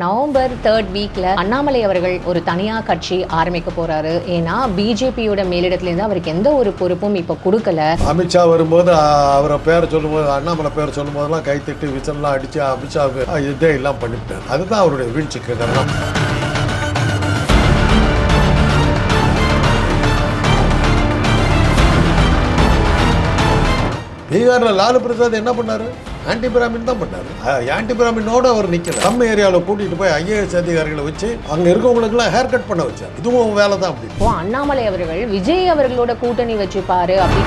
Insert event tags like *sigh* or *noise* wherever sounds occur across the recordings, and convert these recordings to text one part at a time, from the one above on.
November third வீக்ல அண்ணாமலை அவர்கள் ஒரு தனியா கட்சி ஆரம்பிக்க போறாரு. ஏன்னா பிஜேபியோட மேலிடத்துல அவருக்கு எந்த ஒரு பொறுப்பும் இப்ப கொடுக்கல. அமித்ஷா வரும்போது அவரை பேரை சொல்லும்போது அண்ணாமலை பேர் சொல்லும் போதெல்லாம் கைத்தட்டி விசல்லாம் அடிச்சு அமித்ஷாவுக்கு இதே எல்லாம் பண்ணிவிட்டார். அதுதான் அவருடைய வீழ்ச்சிக்கு காரணம். பீகாரில் லாலு பிரசாத் என்ன பண்ணாரு? ஆன்டி பிராமின் தான் பண்ணாரு. ஆன்டி பிராமினோட அவர் நிக்கல. நம்ம ஏரியாவில் கூட்டிட்டு போய் ஐஏஎஸ் அதிகாரிகளை வச்சு அங்க இருக்கவங்களுக்குலாம் ஹேர் கட் பண்ண வச்சார். இதுவும் வேலை தான் அப்படி இப்போ அண்ணாமலை அவர்கள் விஜய் அவர்களோட கூட்டணி வச்சுப்பாரு அப்படி.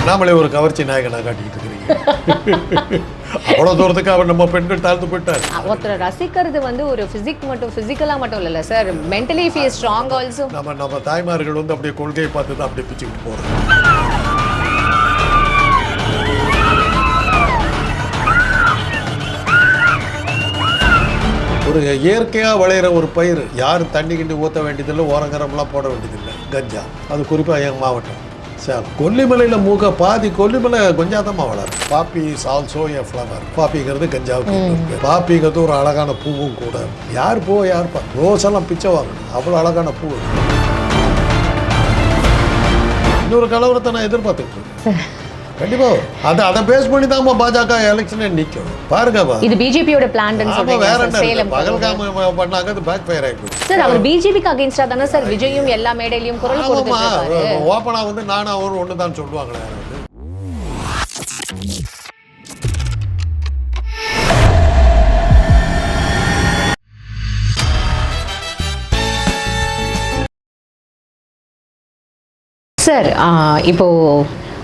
அண்ணாமலை ஒரு கவர்ச்சி நாயகனா காட்டிக்கிட்டு இருக்கிறீங்க. *laughs* அவ்வளோ தூரத்துக்கு அவர் நம்ம பெண்கள் தாழ்ந்து போயிட்டார். ஒருத்தரை ரசிக்கிறது வந்து ஒரு பிசிக் மட்டும் பிசிக்கலா மட்டும் இல்ல sir mentally feel strong also நம்ம நம்ம தாய்மார்கள் வந்து அப்படியே கொள்கையை பார்த்து தான் அப்படியே பிச்சுக்கிட்டு போகிறோம் ஒரு இயற்கையாக விளையிற ஒரு பயிர் யாரும் தண்ணி கிண்டி ஊற்ற வேண்டியதில்லை ஓரங்கரம்லாம் போட வேண்டியதில்லை. கஞ்சா. அது குறிப்பாக எங்கள் மாவட்டம் சேலம். கொல்லிமலையில் மூக்க பாதி கொல்லிமலை கொஞ்சாதமாக வளரும். பாப்பி இஸ் ஆல்சோ ஃப்ளவர் பாப்பிங்கிறது கஞ்சாவுக்கு. பாப்பிங்கிறது ஒரு அழகான பூவும் கூட. யார் பூவை யார் பா ரோஸ் எல்லாம் பிச்சை வாங்கணும் அவ்வளோ அழகான பூ இன்னொரு கலவரத்தை நான் எதிர்பார்த்துட்டு இருக்கேன். *laughs* கண்டிப்பா. அதை அதை பேஸ் பண்ணி தான் பாஜக எலெக்ஷனே நிற்கும் பாருங்கப்பா இது பிஜேபியோட பிளான் வேற என்ன பகல்காம பண்ணாங்க அது பேக் ஃபயர் ஆயிடுச்சு சார் அவர் பிஜேபிக்கு அகைன்ஸ்டா தானே சார் விஜயும் எல்லா மேடையிலயும் குரல் ஆமாமா கொடுத்துட்டு இருக்காரு. ஓப்பனா வந்து நானும் அவரும் ஒன்று தான் சொல்லுவாங்களே. சார் ஆ, இப்போ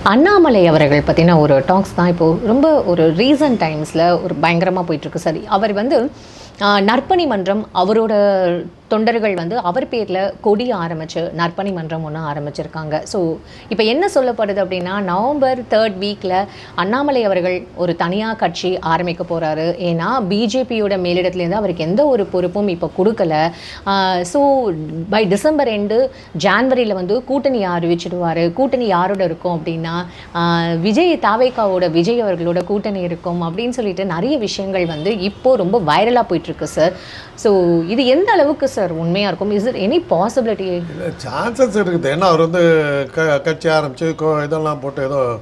அண்ணாமலை அவர்கள் பற்றின ஒரு டாக்ஸ் தான் இப்போது ரொம்ப ஒரு ரீசன்ட் டைம்ஸில் ஒரு பயங்கரமாக போயிட்டுருக்கு சரி அவர் வந்து நற்பணி மன்றம் அவரோட தொண்டர்கள் வந்து அவர் பேரில் கொடி ஆரம்பித்து நற்பணி மன்றம் ஒன்று ஆரம்பிச்சிருக்காங்க. ஸோ இப்போ என்ன சொல்லப்படுது அப்படின்னா நவம்பர் தேர்ட் வீக்கில் அண்ணாமலை அவர்கள் ஒரு தனியாக கட்சி ஆரம்பிக்க போகிறாரு ஏன்னா பிஜேபியோட மேலிடத்துலேருந்து அவருக்கு எந்த ஒரு பொறுப்பும் இப்போ கொடுக்கல. ஸோ பை டிசம்பர் எண்டு ஜான்வரியில் வந்து கூட்டணி அறிவிச்சிடுவார். கூட்டணி யாரோட இருக்கும் அப்படின்னா விஜய் தாவேக்காவோட விஜய் அவர்களோட கூட்டணி இருக்கும் அப்படின்னு சொல்லிட்டு நிறைய விஷயங்கள் வந்து இப்போது ரொம்ப வைரலாக போயிட்டுருக்கு சார் ஸோ இது எந்த அளவுக்கு சார் உண்மையாக இருக்கும். இஸ் இட் எனி பாசிபிலிட்டி இல்லை சான்சஸ் இருக்குது. ஏன்னா அவர் வந்து க கட்சி ஆரம்பிச்சு கோ- இதெல்லாம் போட்டு ஏதோ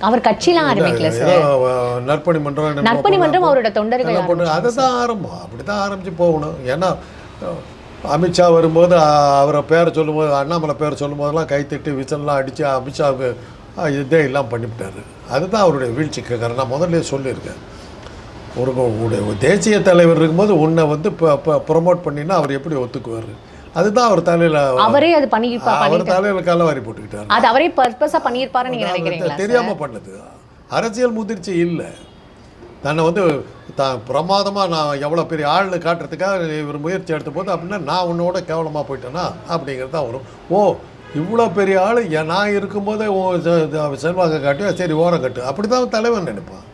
அவர் கட்சிலாம் ஆரம்பிக்கல சார். நற்பணி மன்றம் நற்பணி மன்றம் அவரோட தொண்டர்கள் போட்டு அதை தான் ஆரம்பம். அப்படி தான் ஆரம்பித்து போகணும். ஏன்னா அமித்ஷா வரும்போது அவரை பேரை சொல்லும்போது அண்ணாமலை பேரை சொல்லும் போதெல்லாம் கைத்தட்டி விசல்லாம் அடித்து அமித்ஷாவுக்கு இதே எல்லாம் பண்ணிவிட்டாரு. அதுதான் அவருடைய வீழ்ச்சிக்கு காரணம். முதல்ல சொல்லியிருக்கேன். ஒரு தேசிய தலைவர் இருக்கும்போது உன்னை வந்து ப்ரொமோட் பண்ணினா அவர் எப்படி ஒத்துக்குவார்? அதுதான் அவர் தலையில் அவரே அது பண்ணி அவர் தலையில் கால வாரி போட்டுக்கிட்டார். அது அவரே பர்பஸாக பண்ணியிருப்பாருன்னு நீங்கள் நினைக்கிறீங்களா தெரியாம பண்ணது. அரசியல் முதிர்ச்சி இல்லை. தன்னை வந்து தான் பிரமாதமாக நான் எவ்வளோ பெரிய ஆள்னு காட்டுறதுக்காக இவர் முயற்சி எடுத்த போது அப்படின்னா நான் உன்னோட கேவலமாக போயிட்டேனா? அப்படிங்கிறது தான் வரும். ஓ இவ்வளோ பெரிய ஆள் நான் இருக்கும்போதே செல்வாக்க காட்டி சரி ஓரம் கட்டு. அப்படி தான் தலைவன் நினைப்பான்.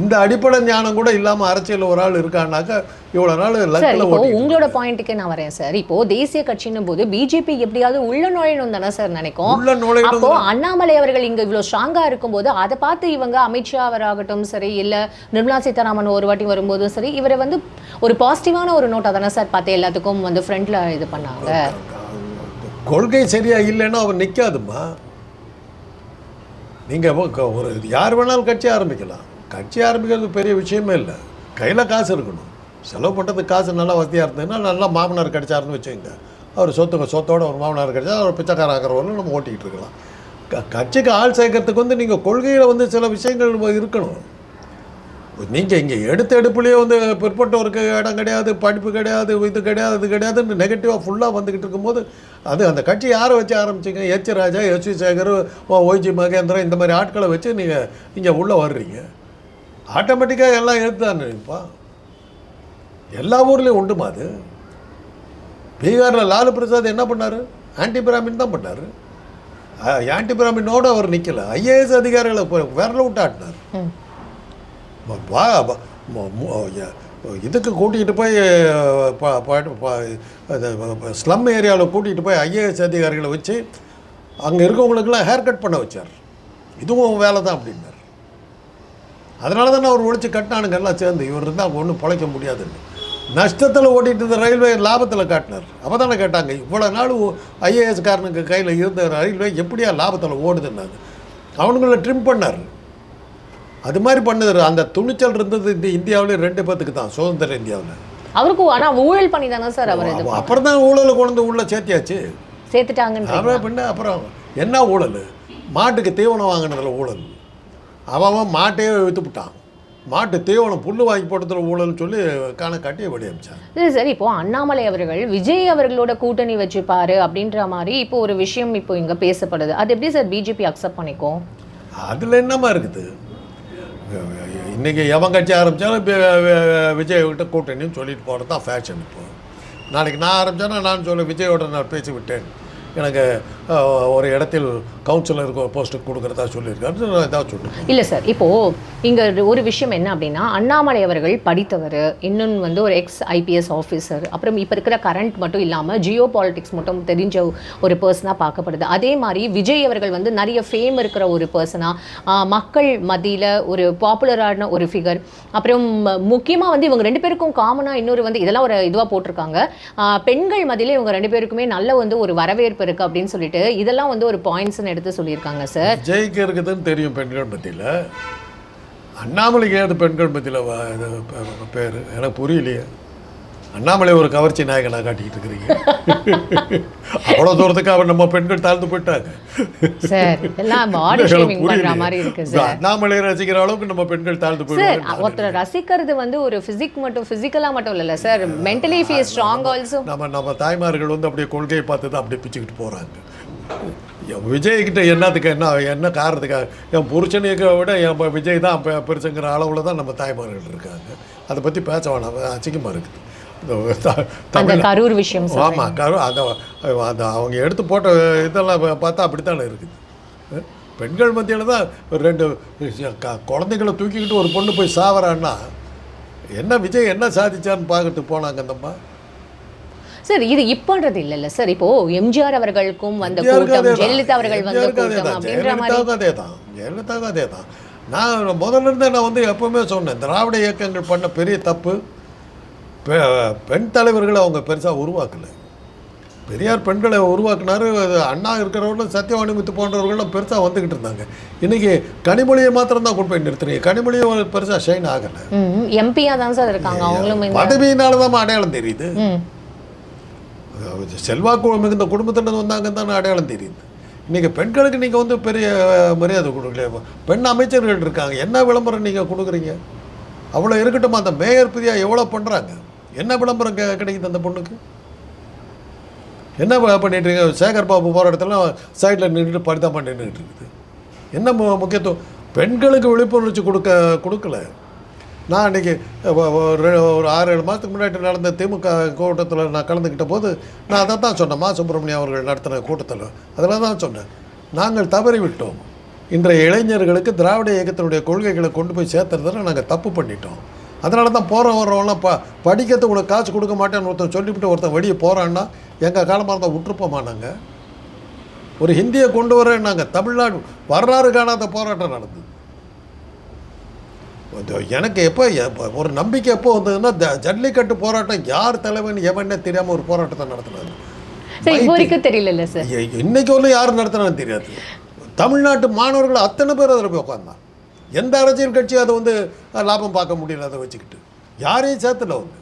இந்த அடிப்படை ஞானம் கூட இல்லாமல் அரசியல் ஒரு ஆள் இருக்கான்னாக்கா இவ்வளோ நாள் லக்கில் உங்களோட பாயிண்ட்டுக்கு நான் வரேன் சார். இப்போ தேசிய கட்சின்னும் போது பிஜேபி எப்படியாவது உள்ள நுழையணும் தானே சார் நினைக்கும். உள்ள நுழையணும் அப்போ அண்ணாமலை அவர்கள் இங்க இவ்வளவு ஸ்ட்ராங்கா இருக்கும்போது அதை பார்த்து இவங்க அமித்ஷா அவராகட்டும் சரி இல்ல நிர்மலா சீதாராமன் ஒரு வாட்டி வரும்போதும் சரி இவரை வந்து ஒரு பாசிட்டிவான ஒரு நோட்டா தானே சார் பார்த்து எல்லாத்துக்கும் வந்து ஃப்ரண்ட்ல இது பண்ணாங்க. கொள்கை சரியா இல்லைன்னா அவர் நிற்காதும்மா நீங்கள் ஒரு யார் வேணாலும் கட்சி ஆரம்பிக்கலாம். கட்சி ஆரம்பிக்கிறது பெரிய விஷயமே இல்லை. கையில் காசு இருக்கணும். செலவு பண்ணுறதுக்கு காசு நல்லா வசதியாக இருந்ததுன்னா நல்லா மாமனார் கிடைச்சாருன்னு வச்சுக்கோங்க. அவர் சொத்துக்கு சொத்தோட ஒரு மாமனார் கிடைச்சா அவர் பிச்சைக்கார ஆகிறவர்களும் நம்ம ஓட்டிக்கிட்டு இருக்கலாம். க கட்சிக்கு ஆள் சேர்க்கறதுக்கு வந்து நீங்கள் கொள்கையில் வந்து சில விஷயங்கள் இருக்கணும். நீங்கள் இங்கே எடுத்த எடுப்புலேயே வந்து பிற்பட்டவருக்கு இடம் கிடையாது படிப்பு கிடையாது இது கிடையாது இது கிடையாதுன்னு நெகட்டிவாக ஃபுல்லாக வந்துக்கிட்டு இருக்கும்போது அது அந்த கட்சி யாரை வச்சு ஆரம்பிச்சிங்க? H. Raja S. V. Sekar YG Mahendran இந்த மாதிரி ஆட்களை வச்சு நீங்கள் இங்கே உள்ளே வர்றீங்க. ஆட்டோமேட்டிக்காக எல்லாம் எடுத்து தான் எல்லா ஊர்லேயும் உண்டுமா அது? பீகாரில் லாலு பிரசாத் என்ன பண்ணார்? ஆன்டி பிராமின் தான் பண்ணார். ஆன்டி பிராமினோட அவர் நிற்கல ஐஏஎஸ் அதிகாரிகளை விரல விட்டு ஆட்டினார். இதுக்கு கூட்டிகிட்டு போய் ஸ்லம் ஏரியாவில் கூட்டிகிட்டு போய் ஐஏஎஸ் அதிகாரிகளை வச்சு அங்கே இருக்கவங்களுக்கெல்லாம் ஹேர் கட் பண்ண வச்சார். இதுவும் வேலை தான் அப்படின்னார். அதனால தானே அவர் ஒழிச்சு கட்டினானுங்க எல்லாம் சேர்ந்து. இவர் இருந்தால் ஒன்றும் பிழைக்க முடியாதுன்னு. நஷ்டத்தில் ஓட்டிட்டு இருந்த ரயில்வே லாபத்தில் காட்டினார். அப்போ தானே கேட்டாங்க இவ்வளோ நாள் ஐஏஎஸ் காரனுக்கு கையில் இருந்த ரயில்வே எப்படியா லாபத்தில் ஓடுதுன்னாங்க அவனுங்கள ட்ரிம் பண்ணார். அது மாதிரி பண்ணது அந்த துணிச்சல் இருந்தது இந்த இந்தியாவிலே ரெண்டு பேத்துக்கு தான் சுதந்திர இந்தியாவில். அவருக்கு ஆனா ஊழல் பண்ணி தானே சார் அவர் அப்புறம் தான் ஊழலை கொண்டு வந்து உள்ள சேர்த்தியாச்சு. சேர்த்துட்டாங்கன்ற அவன் பின்ன அப்புறம் என்ன ஊழல்? மாட்டுக்கு தீவனம் வாங்கினதுல ஊழல். அவன் மாட்டையே விற்றுப்புட்டான் மாட்டு தீவனம் புல்லு வாங்கி போட்டதில் ஊழல்னு சொல்லி காண காட்டி வெடி அமிச்சான். இது சரி இப்போ அண்ணாமலை அவர்கள் விஜய் அவர்களோட கூட்டணி வச்சுப்பாரு அப்படின்ற மாதிரி இப்போ ஒரு விஷயம் இப்போ இங்க பேசப்படுது. அது எப்படி சார் பிஜேபி அக்செப்ட் பண்ணிக்கும்? அதில் என்னமா இருக்குது? இன்னைக்கு எவன் கட்சி ஆரம்பித்தாலும் விஜய் கிட்ட கூட்டணின்னு சொல்லிட்டு போகிறது தான் ஃபேஷன் இப்போ. நாளைக்கு நான் ஆரம்பித்தேன்னா நான் சொல்ல விஜயோட நான் பேசி விட்டேன் எனக்கு ஒரு இடத்தில் கவுன்சிலர் போஸ்ட்டுக்கு கொடுக்குறதா சொல்லியிருக்காரு. நான் இதாக சொல்லிட்டு சார் இப்போ இங்கே ஒரு விஷயம் என்ன அப்படின்னா அண்ணாமலை அவர்கள் படித்தவர் இன்னொன்று வந்து ஒரு எக்ஸ் ஐபிஎஸ் ஆஃபீஸர் அப்புறம் இப்போ இருக்கிற கரண்ட் மட்டும் இல்லாமல் ஜியோ பாலிடிக்ஸ் மட்டும் தெரிஞ்ச ஒரு பர்சனாக பார்க்கப்படுது. அதே மாதிரி விஜய் அவர்கள் வந்து நிறைய ஃபேம் இருக்கிற ஒரு பர்சனாக மக்கள் மத்தியில் ஒரு பாப்புலரான ஒரு ஃபிகர் அப்புறம் முக்கியமாக வந்து இவங்க ரெண்டு பேருக்கும் காமனாக இன்னொரு வந்து இதெல்லாம் ஒரு இதுவாக போட்டிருக்காங்க. பெண்கள் மதியில் இவங்க ரெண்டு பேருக்குமே நல்ல வந்து ஒரு வரவேற்பு இருக்கு அப்படின்னு சொல்லிட்டு இதெல்லாம் வந்து ஒரு பாயிண்ட்ஸ்னு எடுத்து சொல்லியிருக்காங்க சார் ஜெயிக்க இருக்குதுன்னு தெரியும் பெண்கள் மத்தியில். அண்ணாமலைக்கு ஏது பெண்கள் மத்தியில் பேர்? எனக்கு புரியலையே. அண்ணாமலை ஒரு கவர்ச்சி நாயகனாக காட்டிக்கிட்டு இருக்கிறீங்க. அவ்வளோ தூரத்துக்கு அவர் நம்ம பெண்கள் தாழ்ந்து போயிட்டாங்க. அண்ணாமலை ரசிக்கிற அளவுக்கு நம்ம பெண்கள் தாழ்ந்து சார் போயிடுவாங்க ஒருத்தர் ரசிக்கிறது வந்து ஒரு பிசிக் மட்டும் பிசிக்கலா மட்டும் இல்ல sir. Mentally is strong also நம்ம நம்ம தாய்மார்கள் வந்து அப்படியே கொள்கையை பார்த்து தான் அப்படியே பிச்சுக்கிட்டு போகிறாங்க விஜய்கிட்ட என்னத்துக்கு என்ன என்ன காரணத்துக்காக? என் புருஷனுக்கு விட என் விஜய் தான் பெருசுங்கிற அளவில் தான் நம்ம தாய்மார்கள் இருக்காங்க. அதை பற்றி பேச வேணாம். அசிங்கமாக இருக்குது. அந்த கரூர் விஷயம் ஆமாம் கரு அந்த அந்த அவங்க எடுத்து போட்ட இதெல்லாம் பார்த்தா அப்படித்தானே இருக்குது. பெண்கள் மத்தியில் தான் ஒரு ரெண்டு க- குழந்தைகளை தூக்கிக்கிட்டு ஒரு பொண்ணு போய் சாவறான்னா என்ன விஜய் என்ன சாதிச்சான்னு பார்க்கறதுக்கு போனாங்க அந்தம்மா. சார் இது இப்பன்றது இல்லல்ல சார். இப்போ எம்ஜிஆர் அவர்களுக்கும் வந்த கூட்டம் அதே. ஜெயலலிதா அவர்கள் வந்த அதே கூட்டம். அப்படின்ற மாதிரி அதே தான் ஜெயலலிதாவுக்கும் அதே தான் நான் முதல்ல இருந்தே நான் வந்து எப்பவுமே சொன்னேன் திராவிட இயக்கங்கள் பண்ண பெரிய தப்பு. பெண் தலைவர்களை அவங்க பெருசாக உருவாக்கலை. பெரியார் பெண்களை உருவாக்குனாரு அண்ணா இருக்கிறவர்களும் சத்தியவாணிமுத்து போன்றவர்களும் பெருசாக வந்துக்கிட்டு இருந்தாங்க. இன்றைக்கி கனிமொழியை மாத்திரம் தான் கொண்டு போய் நிறுத்துறீங்க. கனிமொழியை பெருசாக ஷைன் ஆகலை. எம்பியா தான் சார் இருக்காங்க. அவங்களும் பதவியினால தான் அடையாளம் தெரியுது. செல்வாக்கு மிகுந்த குடும்பத்தினர் வந்தாங்கன்னு தானே அடையாளம் தெரியுது. இன்றைக்கி பெண்களுக்கு நீங்கள் வந்து பெரிய மரியாதை கொடுக்கல பெண் அமைச்சர்கள் இருக்காங்க. என்ன விளம்பரம் நீங்கள் கொடுக்குறீங்க? அவ்வளோ இருக்கட்டும்? அந்த மேயர் பிரியா எவ்வளோ பண்ணுறாங்க என்ன விளம்பரம் கெ- கிடைக்குது அந்த பொண்ணுக்கு? என்ன ப- பண்ணிட்டு இருக்கீங்க சேகர் பாபு போகிற இடத்துல சைடில் நின்றுட்டு பரிதாபம் நின்றுட்டு இருக்குது. என்ன மு- முக்கியத்துவம்? பெண்களுக்கு விழிப்புணர்ச்சி கொடுக்க கொடுக்கல. நான் அன்றைக்கி ஒரு ஆறு ஏழு மாதத்துக்கு முன்னாடி நடந்த திமுக கூட்டத்தில் நான் கலந்துக்கிட்ட போது நான் அதை தான் சொன்னேன். மா. சுப்பிரமணியம் அவர்கள் நடத்தின கூட்டத்தில். அதில் தான் சொன்னேன். நாங்கள் தவறி விட்டோம் இன்றைய இளைஞர்களுக்கு திராவிட இயக்கத்தினுடைய கொள்கைகளை கொண்டு போய் சேர்த்துறதுல நாங்கள் தப்பு பண்ணிட்டோம். அதனால தான் போகிற வர்றவங்களாம் ப படிக்கிறதுக்கு உனக்கு காசு கொடுக்க மாட்டேன்னு ஒருத்தன் சொல்லிவிட்டு ஒருத்தன் வெளியே போகிறான்னா எங்கள் காலமாக இருந்தால் விட்டுருப்போமா நாங்கள் ஒரு ஹிந்தியை கொண்டு வரேன்னாங்க. தமிழ்நாடு வரலாறு காணாத போராட்டம் நடந்தது எனக்கு எப்போ ஒரு நம்பிக்கை எப்போ வந்ததுன்னா ஜல்லிக்கட்டு போராட்டம் யார் தலைவன் எவனே தெரியாமல் ஒரு போராட்டத்தை நடத்தினாங்க? இ- இன்னைக்கு வரலும் யார் நடத்தினான்னு தெரியாது. தமிழ்நாட்டு மாணவர்கள் அத்தனை பேர் அதில் போய் உட்காந்தான் எந்த அரசியல் கட்சி அதை வந்து லாபம் பார்க்க முடியல அதை வச்சுக்கிட்டு. யாரையும் சேர்த்துல அவங்க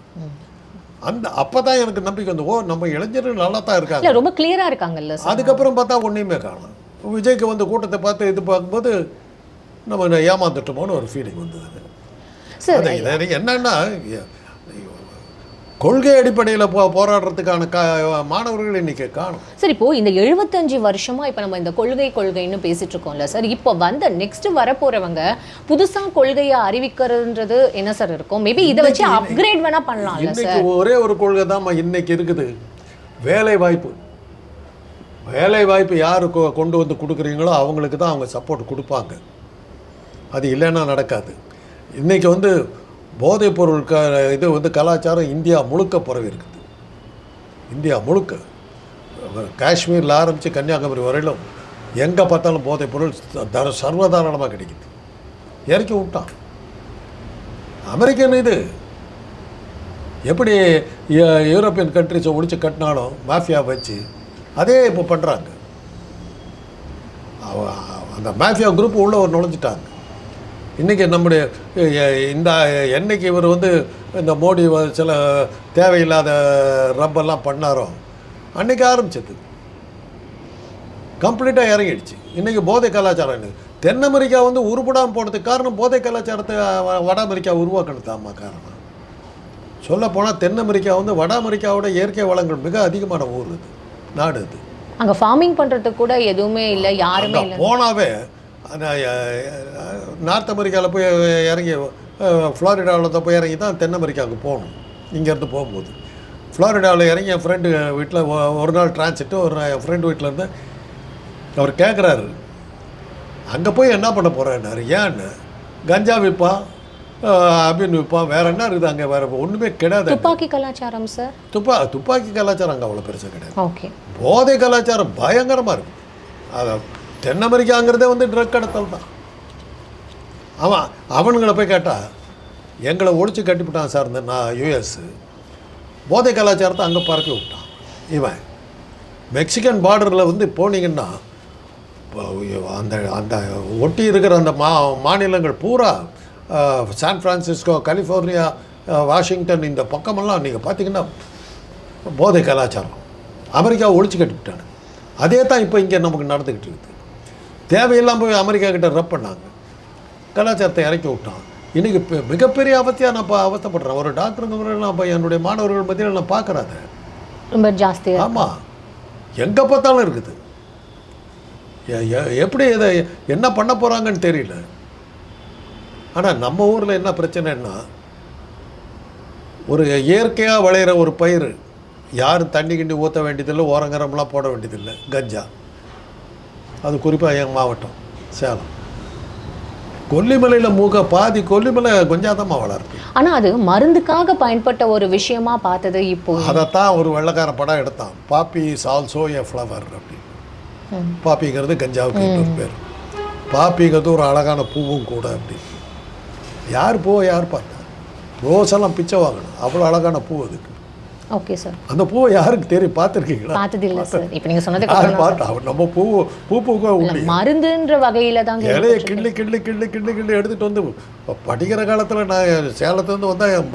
அந்த அப்போ தான் எனக்கு நம்பிக்கை வந்து ஓ நம்ம இளைஞர்கள் நல்லா தான் இருக்காங்க ரொம்ப கிளியரா இருக்காங்கல்ல அதுக்கப்புறம் பார்த்தா ஒன்றையுமே காணும். விஜய்க்கு வந்து கூட்டத்தை பார்த்து இது பார்க்கும்போது நம்ம ஏமாந்துட்டோமோன்னு ஒரு ஃபீலிங் வந்தது. என்னன்னா கொள்கை அடிப்படையில் போ போராடுறதுக்கான கா மாணவர்கள் இன்னைக்கு காணும். சார் இப்போ இந்த எழுபத்தஞ்சு வருஷமா இப்போ நம்ம இந்த கொள்கை கொள்கைன்னு பேசிட்டு இருக்கோம்ல சார் இப்போ வந்த நெக்ஸ்ட் வரப்போறவங்க புதுசா கொள்கையை அறிவிக்கிறதுன்றது என்ன சார் இருக்கும்? மேபி இதை வச்சு அப்கிரேட் வேணா பண்ணலாம்ல சார். இன்னைக்கு ஒரே ஒரு கொள்கை தான் இன்னைக்கு இருக்குது. வேலை வாய்ப்பு வேலை வாய்ப்பு யார் கொண்டு வந்து கொடுக்குறீங்களோ அவங்களுக்கு தான் அவங்க சப்போர்ட் கொடுப்பாங்க. அது இல்லைன்னா நடக்காது. இன்னைக்கு வந்து போதைப் பொருள் க இது வந்து கலாச்சாரம் இந்தியா முழுக்க பரவி இருக்குது. இந்தியா முழுக்க. காஷ்மீரில் ஆரம்பித்து கன்னியாகுமரி வரையிலும் எங்கே பார்த்தாலும் போதைப் பொருள் தர சர்வதாரணமாக கிடைக்குது. இறக்கி விட்டான். அமெரிக்கன் இது. எப்படி யூரோப்பியன் கண்ட்ரிஸை ஒழிச்சு கட்டினாலும் மாஃபியா வச்சு அதே இப்போ பண்ணுறாங்க அந்த மாஃபியா குரூப் உள்ளே ஒரு நுழைஞ்சிட்டாங்க. இன்றைக்கி நம்முடைய இந்த என்னைக்கு இவர் வந்து இந்த மோடி சில தேவையில்லாத ரப்பெல்லாம் பண்ணாரோ அன்னைக்கு ஆரம்பிச்சது. கம்ப்ளீட்டாக இறங்கிடுச்சு. இன்றைக்கி போதை கலாச்சாரம் தென் அமெரிக்கா வந்து உருப்படாமல் போனதுக்கு காரணம் போதை கலாச்சாரத்தை வட அமெரிக்கா உருவாக்கினது ஆமா காரணம். சொல்லப் போனால் தென் அமெரிக்கா வந்து வட அமெரிக்காவோட இயற்கை வளங்கள் மிக அதிகமான ஊர் இது நாடு இது அங்க ஃபார்மிங் பண்றதுக்கு கூட எதுவுமே இல்ல யாருமே போனாவே நார்த் அமெரிக்காவில் போய் இறங்கி ஃப்ளாரிடாவில் தான் போய் இறங்கி தான் தென் அமெரிக்காவுக்கு போகணும் இங்கேருந்து போகும்போது. ஃப்ளாரிடாவில் இறங்கி என் ஃப்ரெண்டு வீட்டில் ஒரு நாள் டிரான்சிட்டு ஒரு நாள் என் ஃப்ரெண்டு வீட்டில் இருந்து அவர் கேட்குறாரு அங்கே போய் என்ன பண்ண போகிறேன்னாரு ஏன்னு? கஞ்சா விற்பான் அபின் விற்பான் வேற என்ன இருக்குது அங்கே வேற? ஒன்றுமே கிடையாது துப்பாக்கி கலாச்சாரம் சார் துப்பா துப்பாக்கி கலாச்சாரம் அங்கே அவ்வளோ பெருசாக கிடையாது. ஓகே. போதை கலாச்சாரம் பயங்கரமாக இருக்கும் அது தென் அமெரிக்காங்கிறதே வந்து ட்ரக் கடத்தல் தான். ஆமாம் அவனுங்களை போய் கேட்டால் எங்களை ஒழிச்சு கட்டிவிட்டான் சார் இந்த நான் யூஎஸ் போதை கலாச்சாரத்தை அங்கே பறக்க விட்டான். இவன் மெக்சிகன் பார்டரில் வந்து போனீங்கன்னா இப்போ அந்த அந்த ஒட்டி இருக்கிற அந்த மா மாநிலங்கள் பூரா சான் ஃப்ரான்சிஸ்கோ கலிஃபோர்னியா வாஷிங்டன் இந்த பக்கமெல்லாம் நீங்கள் பார்த்தீங்கன்னா போதை கலாச்சாரம். அமெரிக்கா ஒழிச்சு கட்டிவிட்டாங்க அதே தான் இப்போ இங்கே நமக்கு நடந்துக்கிட்டு இருக்குது. தேவையில்லாம போய் அமெரிக்கா கிட்ட ரப் பண்ணாங்க. கலாச்சாரத்தை இறக்கி விட்டான் இன்றைக்கி மிகப்பெரிய அவத்தியாக நான் இப்போ அவஸ்தைப்படுறேன். ஒரு டாக்டருங்க முறையில் நான் இப்போ என்னுடைய மாணவர்கள் மத்தியில் நான் பார்க்குறேன் ரொம்ப ஜாஸ்தியா ஆமாம் எங்கே பார்த்தாலும் இருக்குது. எப்படி இதை என்ன பண்ண போகிறாங்கன்னு தெரியல. ஆனால் நம்ம ஊரில் என்ன பிரச்சனைன்னா ஒரு இயற்கையாக விளையிற ஒரு பயிர் யாரும் தண்ணி கிண்டி ஊற்ற வேண்டியதில்லை ஓரங்கரம்லாம் போட வேண்டியதில்லை. கஞ்சா. அது குறிப்பாக என் மாவட்டம் சேலம். கொல்லிமலையில் மூக்க பாதி கொல்லிமலை கொஞ்சாதமாக வளருது ஆனா அது மருந்துக்காக பயன்பட்ட ஒரு விஷயமா பார்த்தது இப்போ. அதைத்தான் ஒரு வெள்ளைக்கார படம் எடுத்தான். Poppy is also a flower அப்படின்னு. பாப்பிங்கிறது கஞ்சாவுக்கு இன்னொரு பேர். பாப்பிங்கிறது ஒரு அழகான பூவும் கூட அப்படி. யார் பூவை யார் பார்த்தா ரோஸ் எல்லாம் பிச்சை வாங்கணும் அவ்வளோ அழகான பூ அதுக்கு. ஓகே சார் அந்த பூவை யாருக்கு தெரியும் பார்த்துருக்கீங்களா? பார்த்தது இல்ல சார் இப்போ நீங்க சொன்னதுக்கு யார் அப்புறம் தான் பார்த்தா நம்ம பூ பூ பூக்க. உண்டி. மருந்துன்ற வகையில தாங்க இலையை கிள்ளி கிள்ளி கிள்ளி கிள்ளி கிள்ளி எடுத்துகிட்டு வந்து படிக்கிற காலத்தில் நான் சேலத்துலேருந்து வந்தால் என்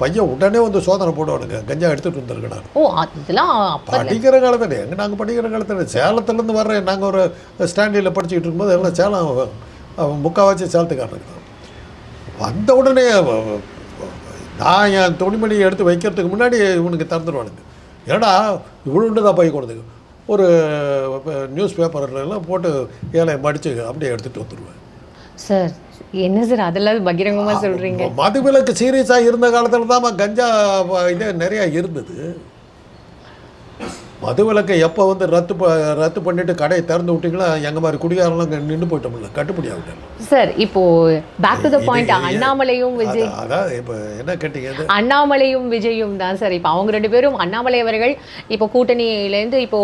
பையன் உடனே வந்து சோதனை போடுவானுங்க. கஞ்சா எடுத்துகிட்டு வந்திருக்கேன் நான் ஓ அதெல்லாம் படிக்கிற காலத்தில் எங்கே நாங்கள் படிக்கிற காலத்தில் சேலத்துலேருந்து வர்ற நாங்கள் ஒரு ஸ்டாண்டில் படிச்சுக்கிட்டு இருக்கும்போது எல்லாம் சேலம் முக்கால்வாசி சேலத்துக்காரனுக்கு வந்த உடனே நான் என் துணிமணியை எடுத்து வைக்கிறதுக்கு முன்னாடி இவனுக்கு திறந்துடுவானுங்க ஏடா இவ்வளோண்டு தான் பை கொடுத்துக்கு ஒரு நியூஸ் பேப்பர்லாம் போட்டு ஏழையை மடித்து அப்படியே எடுத்துகிட்டு வந்துடுவேன் சார் என்ன சார் அதெல்லாம் பகிரங்கமா சொல்றீங்க? மதுவிலக்கு சீரியஸாக இருந்த காலத்தில் தான் கஞ்சா இது நிறையா இருந்தது. மதுவிலக்கை எப்போ வந்து ரத்து ப ரத்து பண்ணிட்டு கடையை திறந்து விட்டீங்களா எங்கள் மாதிரி குடிகாரெல்லாம் நின்று போயிட்டோம்ல கட்டுப்படி ஆகிட்டேன் சார் இப்போ பேக் டு த பாயிண்ட் அண்ணாமலையும் விஜய் அதான் இப்போ என்ன கேட்டீங்க? அண்ணாமலையும் விஜயும் தான் சார். இப்போ அவங்க ரெண்டு பேரும் அண்ணாமலை அவர்கள் இப்போ கூட்டணியிலேருந்து இப்போ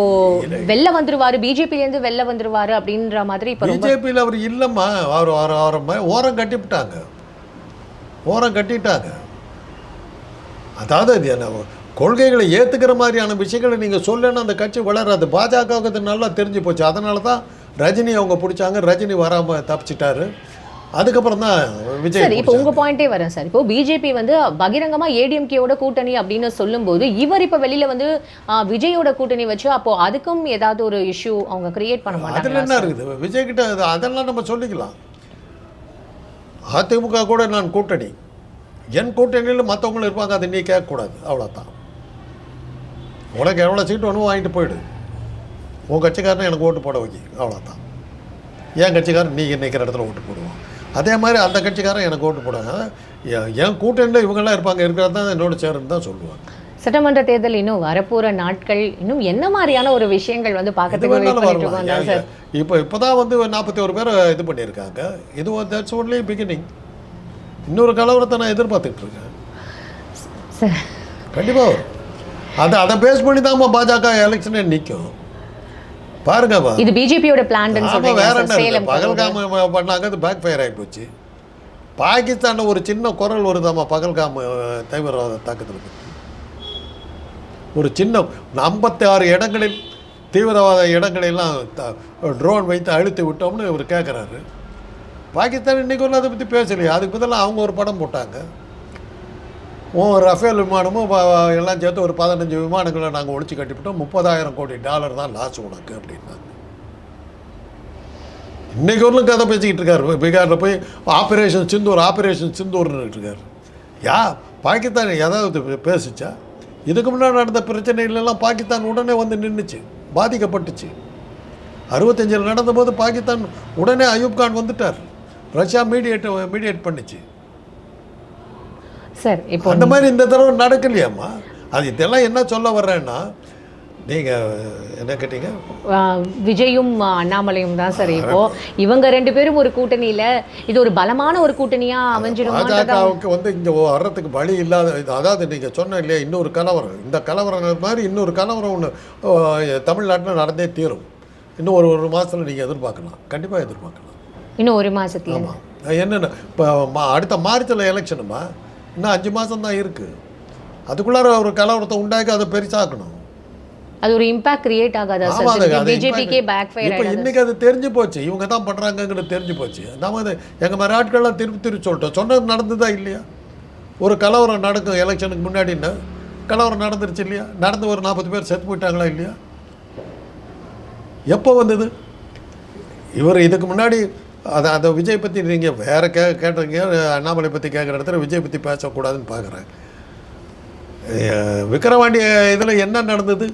வெளில வந்துருவாரு பிஜேபிலேருந்து வெளில வந்துருவாரு அப்படின்ற மாதிரி இப்போ பிஜேபியில் அவர் இல்லைம்மா. அவர் அவர் அவரை ஓரம் கட்டிவிட்டாங்க. ஓரம் கட்டிட்டாங்க. அதாவது கொள்கைகளை ஏற்றுக்கிற மாதிரியான விஷயங்களை நீங்கள் சொல்லணும்னு அந்த கட்சி வளராது. பாஜகவுக்கு நல்லா தெரிஞ்சு போச்சு. அதனால தான் ரஜினி அவங்க பிடிச்சாங்க. ரஜினி வராமல் தப்பிச்சிட்டாரு. அதுக்கப்புறம் தான் விஜய் சார் இப்போ உங்க பாயிண்டே வரேன் சார். இப்போ பிஜேபி வந்து பகிரங்கமா ஏடிஎம்கேவோட கூட்டணி அப்படின்னு சொல்லும்போது இவர் இப்போ வெளியில வந்து விஜயோட கூட்டணி வச்சு அப்போ அதுக்கும் ஏதாவது ஒரு இஷ்யூ அவங்க கிரியேட் பண்ண அதில் மாட்டாங்க என்ன இருக்குது? விஜய் கிட்ட அது- அதெல்லாம் நம்ம சொல்லிக்கலாம். அதிமுக கூட நான் கூட்டணி. என் கூட்டணியில் மற்றவங்களும் இருப்பாங்க. அதை நீ கேட்கக்கூடாது. அவ்வளோதான் உனக்கு எவ்வளோ சீட்டு வேணும் வாங்கிட்டு போயிடு. உன் கட்சிக்காரனை எனக்கு ஓட்டு போட வைக்கி. அவ்வளோதான் என் கட்சிக்காரன் நீ நிற்கிற இடத்துல ஓட்டு போடுவான். அதே மாதிரி அந்த கட்சிக்காரன் எனக்கு ஓட்டு போடுவாங்க என் கூட்டணியில் இவங்கெல்லாம் இருப்பாங்க இருக்கிறது தான் என்னோட சேருன்னு தான் சொல்லுவாங்க. சட்டமன்ற தேர்தல் இன்னும் வரப்போற நாட்கள் இன்னும் என்ன மாதிரியான ஒரு விஷயங்கள் வந்து பார்க்கறதுக்கு இப்போ இப்போ தான் வந்து நாற்பத்தி ஒரு பேரை இது பண்ணியிருக்காங்க. இது தட்ஸ் ஒன்லி பிகினிங் இன்னொரு கலவரத்தை நான் எதிர்பார்த்துட்டு இருக்கேன். கண்டிப்பாக அதை அதை பேஸ் பண்ணி தான் பாஜக எலெக்ஷனே நிற்கும் பாருங்க பா. இது பிஜேபியோட பிளான் வேற என்ன? பகல்காம பண்ணாங்க அது பேக் ஃபயர் ஆகி போச்சு. பாகிஸ்தானில் ஒரு சின்ன குரல் வருதாம்மா பகல்காம் தீவிரவாத தாக்குதல் ஒரு சின்ன ஐம்பத்தி ஆறு இடங்களில் தீவிரவாத இடங்களெல்லாம் ட்ரோன் வைத்து அழுத்தி விட்டோம்னு இவர் கேட்குறாரு பாகிஸ்தான் இன்றைக்கி ஒன்றும் அதை பற்றி பேசலையே. அதுக்கு பதிலாக அவங்க ஒரு படம் போட்டாங்க. ரஃபேல் விமானமும் எல்லாம் சேர்த்து ஒரு பதினஞ்சு விமானங்களை நாங்கள் ஒழிச்சு கட்டிவிட்டோம். முப்பதாயிரம் கோடி டாலர் தான் லாஸ் உனக்கு அப்படின்னாங்க. இன்னைக்கு ஒன்றும் கதை பேசிக்கிட்டு இருக்காரு. பீகாரில் போய் ஆப்ரேஷன் சிந்தூர் ஆப்ரேஷன் சிந்தூர்னு இருக்காரு. யா பாகிஸ்தான் ஏதாவது பேசிச்சா பேசுச்சா? இதுக்கு முன்னாடி நடந்த பிரச்சனைகளெல்லாம் பாகிஸ்தான் உடனே வந்து நின்றுச்சு பாதிக்கப்பட்டுச்சு. அறுபத்தஞ்சில் நடந்தபோது பாகிஸ்தான் உடனே அயூப் கான் வந்துட்டார். ரஷ்யா மீடியேட் மீடியேட் பண்ணிச்சு. சார் இப்போ அந்த மாதிரி இந்த தடவை நடக்கலையாம்மா? அது இதெல்லாம் என்ன சொல்ல வர்றேன்னா நீங்கள் என்ன கேட்டீங்க? விஜயும் அண்ணாமலையும் தான் சார் இப்போ. இவங்க ரெண்டு பேரும் ஒரு கூட்டணியில இது ஒரு பலமான ஒரு கூட்டணியா அமைஞ்சிடுமான்றதா பாஜகவுக்கு வந்து இங்கே வர்றதுக்கு வழி இல்லாத அதாவது நீங்கள் சொன்ன இல்லையா இன்னொரு கலவரம். இந்த கலவரம் மாதிரி இன்னொரு கலவரம் ஒன்று தமிழ்நாட்டில் நடந்தே தீரும். இன்னும் ஒரு ஒரு மாதத்தில் நீங்கள் எதிர்பார்க்கலாம். கண்டிப்பாக எதிர்பார்க்கலாம். இன்னும் ஒரு மாசத்துல. ஆமாம் என்னென்ன இப்போ அடுத்த மார்ச்சில் எலெக்ஷனுமா? இன்னும் அஞ்சு மாதம் தான் இருக்குது அதுக்குள்ளார ஒரு கலவரத்தை உண்டாக்கி அதை பெருசாக்கணும். அது ஒரு இம்பாக்ட் கிரியேட் ஆகாதா சார் பிஜேபிக்கே பேக் ஃபயர் இப்போ இன்னைக்கு அது தெரிஞ்சு போச்சு. இவங்க தான் பண்ணுறாங்கங்கிறது தெரிஞ்சு போச்சு. நாம அது எங்கள் மாதிரி ஆட்கள்லாம் திருப்பி திருப்பி சொல்லிட்டோம். சொன்னது நடந்ததா இல்லையா? ஒரு கலவரம் நடக்கும் எலெக்ஷனுக்கு முன்னாடின்னா கலவரம் நடந்துருச்சு இல்லையா? நடந்து ஒரு நாற்பது பேர் செத்து போயிட்டாங்களா இல்லையா? எப்போ வந்தது? இவர் இதுக்கு முன்னாடி அதை அந்த விஜய் பற்றி நீங்கள் வேற கே கேட்டீங்க அண்ணாமலை பற்றி கேட்குற இடத்துல விஜய் பற்றி பேசக்கூடாதுன்னு பார்க்குறேன் விக்கிரவாண்டி இதில் என்ன நடந்தது?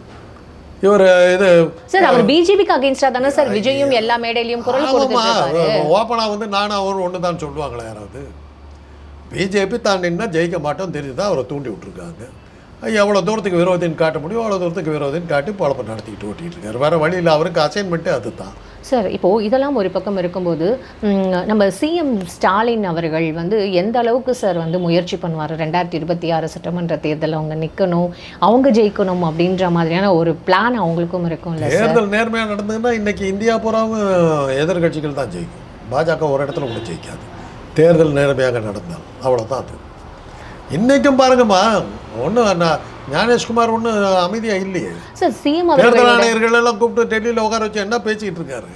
இவர் இது சார் அவர் பிஜேபிக்கு அகைன்ஸ்டா தானே சார்? விஜயும் எல்லா மேடையிலயும் குரல் கொடுத்துருக்காரு ஓப்பனாக வந்து நானும் அவரும் ஒன்று தான் சொல்லுவாங்களா யாராவது. பிஜேபி தான் நின்னா ஜெயிக்க மாட்டோம் தெரிஞ்சு தான் அவரை தூண்டி விட்டுருக்காங்க. எவ்வளோ தூரத்துக்கு விரோதின்னு காட்ட முடியும்? அவ்வளோ தூரத்துக்கு விரோதின்னு காட்டி பழப்பம் நடத்திக்கிட்டு ஓட்டிகிட்டு இருக்காரு. வேறு வழியில் அவருக்கு அசைன்மெண்ட்டே அதுதான். சார் இப்போது இதெல்லாம் ஒரு பக்கம் இருக்கும்போது நம்ம சிஎம் ஸ்டாலின் அவர்கள் வந்து எந்த அளவுக்கு சார் வந்து முயற்சி பண்ணுவார்? ரெண்டாயிரத்தி இருபத்தி ஆறு சட்டமன்ற தேர்தலில் அவங்க நிற்கணும் அவங்க ஜெயிக்கணும் அப்படின்ற மாதிரியான ஒரு பிளான் அவங்களுக்கும் இருக்கும்ல இல்லை தேர்தல் நேர்மையாக நடந்ததுன்னா இன்றைக்கி இந்தியா பூராவும் எதிர்கட்சிகள் தான் ஜெயிக்கும். பாஜக ஒரு இடத்துல கூட ஜெயிக்காது. தேர்தல் நேர்மையாக நடந்தால் அவ்வளோதான் அது. இன்றைக்கும் பாருங்கம்மா ஒன்றும் ஞானேஷ்குமார் ஒன்றும் அமைதியாக இல்லையே. சார் சிஎம் தேர்தல் ஆணையர்கள் எல்லாம் கூப்பிட்டு டெல்லியில் உட்கார வச்சு என்ன பேசிக்கிட்டு இருக்காரு?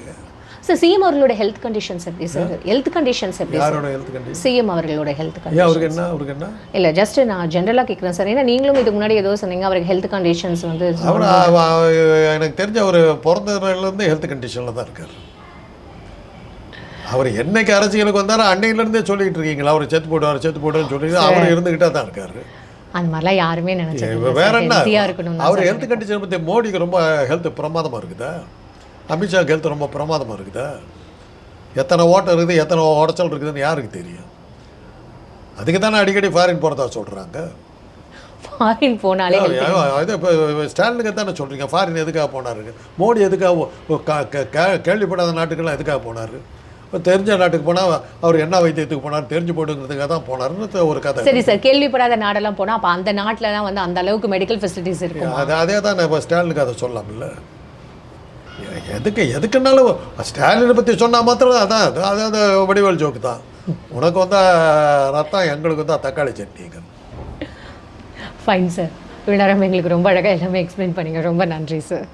சார் சிஎம் அவர்களோட ஹெல்த் கண்டிஷன்ஸ் எப்படி சார்? ஹெல்த் கண்டிஷன்ஸ் எப்படி யாரோட ஹெல்த் கண்டிஷன் சிஎம் அவர்களோட ஹெல்த் கண்டிஷன் அவருக்கு என்ன? அவருக்கு என்ன? இல்லை ஜஸ்ட் நான் ஜென்ரலாக கேட்குறேன் சார். ஏன்னா நீங்களும் இதுக்கு முன்னாடி ஏதோ சொன்னீங்க அவருக்கு ஹெல்த் கண்டிஷன்ஸ் வந்து எனக்கு தெரிஞ்ச அவர் பிறந்ததுலேருந்து ஹெல்த் கண்டிஷனில் தான் இருக்கார். அவர் என்னைக்கு அரசியலுக்கு வந்தாரோ அன்னையிலேருந்தே சொல்லிட்டு இருக்கீங்களா? அவர் செத்து போடுவார் செத்து போடுவார்னு சொல்லி அவர் இருந்துக்கிட்டே தான் இருக்காரு. அந்த மாதிரிலாம் யாருமே நினைச்சது வேற என்ன? இருக்கணும் அவர் ஹெல்த் கண்டிஷன் பற்றி மோடிக்கு ரொம்ப ஹெல்த் பிரமாதமாக இருக்குதா? அமித்ஷாக்கு ஹெல்த் ரொம்ப பிரமாதமாக இருக்குதா? எத்தனை ஓட்டம் இருக்குது எத்தனை உடச்சல் இருக்குதுன்னு யாருக்கு தெரியும்? அதுக்கு தானே அடிக்கடி ஃபாரின் போகிறதா சொல்கிறாங்க ஃபாரின் போனாலே health இது இப்போ ஸ்டாலினுக்கு தானே சொல்கிறீங்க ஃபாரின் எதுக்காக போனாருங்க மோடி எதுக்காக கேள்விப்படாத நாட்டுக்கெல்லாம் எதுக்காக போனார்? இப்போ தெரிஞ்ச நாட்டுக்கு போனால் அவர் என்ன வைத்தியத்துக்கு போனார் தெரிஞ்சு போட்டுங்கிறதுக்காக தான் போனாருன்னு ஒரு கதை. சரி சார் கேள்விப்படாத நாடெல்லாம் போனா அப்ப அந்த நாட்டுல தான் வந்து அந்த அளவுக்கு மெடிக்கல் ஃபெசிலிட்டிஸ் இருக்கும்? அது அதே தான் இப்போ ஸ்டாலினுக்கு அதை சொல்லலாம்ல. எதுக்கு எதுக்குன்னாலும் ஸ்டாலினை பற்றி சொன்னால் மாத்திரம் அதான் அது அது வடிவேல் ஜோக்கு தான். உனக்கு வந்தா ரத்தம் எங்களுக்கு வந்தா தக்காளி சட்னிங்க. ஃபைன் சார் இவ்வளோ நேரம் எங்களுக்கு ரொம்ப அழகா எல்லாமே எக்ஸ்பிளைன் பண்ணீங்க. ரொம்ப நன்றி சார்